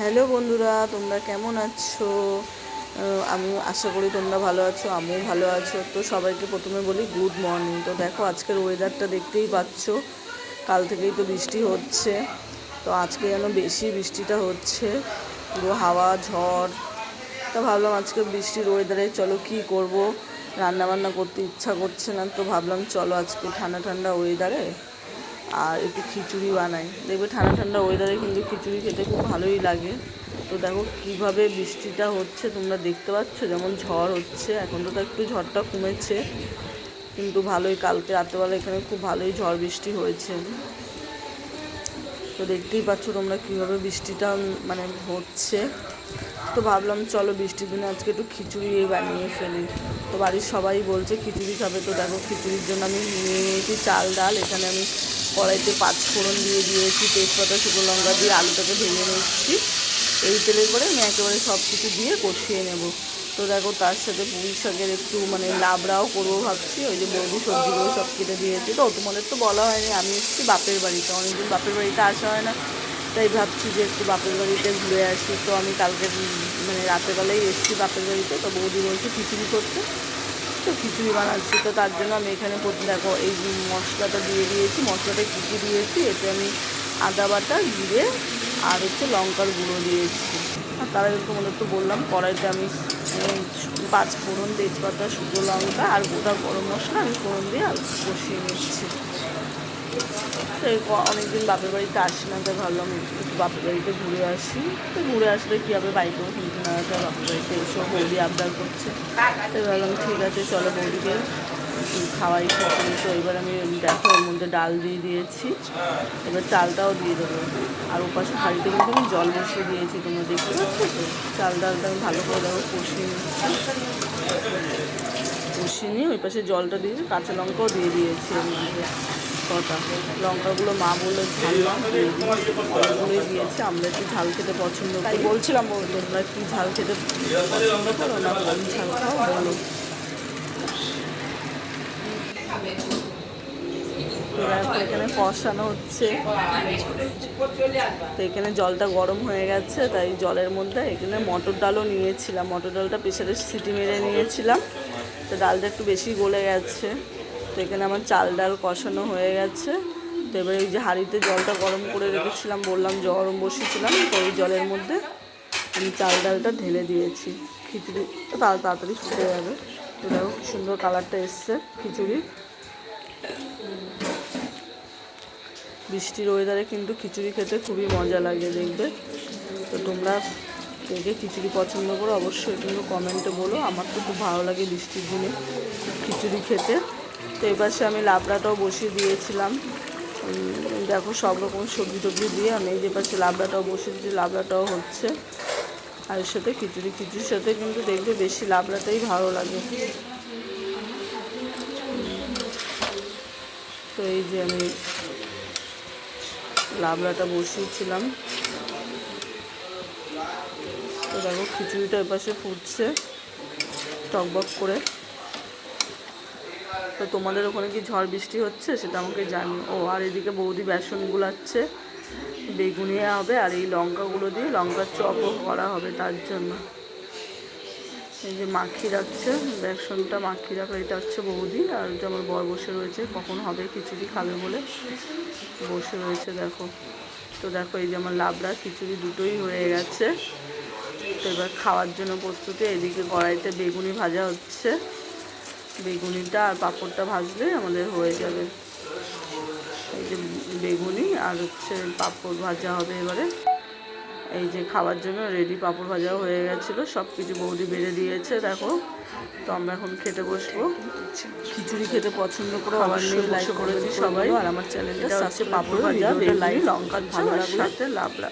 Hello বন্ধুরা, তোমরা কেমন আছো? আমি আশা করি তোমরা ভালো আছো, আমিও ভালো আছো। তো সবাইকে প্রথমে বলি গুড মর্নিং তো দেখো, আজকের ওয়েদারটা দেখতেই পাচ্ছ। কাল থেকেই তো বৃষ্টি হচ্ছে। তো আজকে যেন বেশি বৃষ্টিটা হচ্ছে। পুরো হাওয়া, ঝড়। তো ভাবলাম আজকে বৃষ্টির ওয়েদারে চলো কি করব? রান্না বান্না করতে ইচ্ছা করছে না, তো ভাবলাম চলো আজকে ঠান্ডা ঠান্ডা ওয়েদারে আর একটু খিচুড়ি বানাই। দেখবে ঠান্ডা ঠান্ডা ওয়েদারে কিন্তু খিচুড়ি খেতে খুব ভালোই লাগে। তো দেখো কীভাবে বৃষ্টিটা হচ্ছে তোমরা দেখতে পাচ্ছ? যেমন ঝড় হচ্ছে, এখন তো একটু ঝড়টা কমেছে। কিন্তু ভালোই, কালকে রাত্রেবেলা এখানে খুব ভালোই ঝড় বৃষ্টি হয়েছে। তো দেখতেই পাচ্ছ তোমরা কীভাবে বৃষ্টিটা মানে হচ্ছে। তো ভাবলাম, চলো বৃষ্টির দিনে আজকে একটু খিচুড়ি বানিয়ে ফেলি। তো বাড়ির সবাই বলছে, খিচুড়ি খাবে তো দেখো, খিচুড়ির জন্য আমি নিয়ে নিয়েছি চাল, ডাল, এখানে আমি কড়াইতে পাঁচ ফোড়ন দিয়ে দিয়েছি, তেজপাতা, শুকনো লঙ্কা দিয়ে আলুটাকে ভেঙে নিচ্ছি। এই তেলের পরে আমি একেবারে সব কিছু দিয়ে কষিয়ে নেব। তো দেখো, তার সাথে পুঁই শাকের একটু মানে লাবড়াও করব ভাবছি, ওই যে বৌদি সবজিগুলো সব কেটে দিয়েছি। তো তোমাদের তো বলা হয়নি, আমি এসেছি বাপের বাড়িতে, অনেকদিন বাপের বাড়িতে আসা হয় না। তাই ভাবছি যে একটু বাপের বাড়িতে ঘুরে আসি। তো আমি কালকে মানে রাতেরবেলায় এসেছি বাপের বাড়িতে, তো বৌদি বলছে খিচুড়ি করতে। তো খিচুড়ি বানাচ্ছি। তো তার জন্য আমি এখানে দেখো, এই মশলাটা দিয়ে দিয়েছি মশলাটা কী দিয়েছি, এতে আমি আদা বাটা, জিরে আর হচ্ছে লঙ্কার গুঁড়ো দিয়েছি। আর তার আগে তোমাদের তো বললাম, কড়াইতে আমি পাঁচ ফোড়ন তেজপাতা, শুকনো লঙ্কা আর গোটা গরম মশলা আমি ফোড়ন দিয়ে আর কষিয়ে নিচ্ছি। তো অনেকদিন বাপের বাড়িতে আসি না, তাই ভাবলাম একটু বাপের বাড়িতে ঘুরে আসি। তো ঘুরে আসলে কী হবে বাড়িতেও শুনতে না যায় বাপের বাড়িতে এসেও বৌদি আবদার করছে। তাই ভাবলাম ঠিক আছে, চলো বৌদিকে খাওয়াই খিচুড়ি তো এবার আমি দেখো ওর মধ্যে ডাল দিয়ে দিয়েছি। এবার চালটাও দিয়ে দেবো। আর ওপাশে হাঁড়িতে কিন্তু আমি জল বসিয়ে দিয়েছি, তোমরা দেখতে পাচ্ছ তো? চাল ডালটা আমি ভালো করে দেখো, কষিয়ে কষিয়ে নিয়ে ওই পাশে জলটা দিয়েছি কাঁচা লঙ্কাও দিয়ে দিয়েছি ওর মধ্যে কটা লঙ্কাগুলো মা বলল দিয়েছে, আমরা একটু ঝাল খেতে পছন্দ করি। বলছিলাম তোমরা কি ঝাল খেতে পছন্দ করো না? কম ঝাল খাও বলো এখানে কষানো হচ্ছে। তো এখানে জলটা গরম হয়ে গেছে, তাই জলের মধ্যে এখানে মটর ডালও নিয়েছিলাম। মটর ডালটা প্রেশারে সিটি মেরে নিয়েছিলাম। তো ডালটা একটু বেশি গলে গেছে। তো এখানে আমার চাল ডাল কষানো হয়ে গেছে। তো এবার ওই যে হাঁড়িতে জলটা গরম করে রেখেছিলাম, বললাম গরম বসিয়েছিলাম, তো ওই জলের মধ্যে আমি চাল ডালটা ঢেলে দিয়েছি। খিচুড়ি তাড়াতাড়ি ফুটে যাবে তো দেখো সুন্দর কালারটা এসছে খিচুড়ি বৃষ্টির ওয়েদারে কিন্তু খিচুড়ি খেতে খুবই মজা লাগে দেখবে। তো তোমরা কে কে খিচুড়ি পছন্দ করো অবশ্যই কিন্তু কমেন্টে বলো। আমার তো খুব ভালো লাগে বৃষ্টির দিনে খিচুড়ি খেতে। তো এপাশে আমি লাবড়াটাও বসিয়ে দিয়েছিলাম। দেখো সব রকম সবজি টবজি দিয়ে আমি এই যে পাশে লাবড়াটাও বসিয়ে দিয়েছি, লাবড়াটাও হচ্ছে। আর এর সাথে খিচুড়ি, খিচুড়ির সাথে কিন্তু দেখবে বেশি লাবড়াটাই ভালো লাগে। তো এই যে আমি লাবড়াটা বসিয়েছিলাম। তো দেখো খিচুড়িটা এপাশে ফুটছে, টকবক করে। তো তোমাদের ওখানে কি ঝড় বৃষ্টি হচ্ছে সেটা আমাকে জানি ও, আর এদিকে বৌদি বেসন গুলাচ্ছে বেগুনিয়া হবে আর এই লঙ্কাগুলো দিয়ে লঙ্কার চপও করা হবে তার জন্য। এই যে মাখি রাখছে, বেসনটা মাখি রাখা, এটা হচ্ছে বৌদি আর আমার বর বসে রয়েছে, কখন হবে খিচুড়ি খাবে বলে বসে রয়েছে দেখো। তো দেখো এই যে আমার লাবড়া খিচুড়ি দুটোই হয়ে গেছে। তো এবার খাওয়ার জন্য প্রস্তুতি, এদিকে কড়াইতে বেগুনি ভাজা হচ্ছে। বেগুনিটা আর পাঁপড়টা ভাজলে আমাদের হয়ে যাবে। এই যে বেগুনি আর হচ্ছে পাঁপড় ভাজা হবে এবারে। এই যে খাওয়ার জন্য রেডি পাঁপড় ভাজা হয়ে গেছিল সব কিছু বৌদি বেড়ে দিয়েছে দেখো। তো আমরা এখন খেতে বসবো। খিচুড়ি খেতে পছন্দ করে অবশ্যই লাইক করেছি সবাই। আর আমার চ্যানেলটা হচ্ছে পাঁপড় ভাজা বেগুনি লঙ্কার ভালো লাগলে লাবড়া।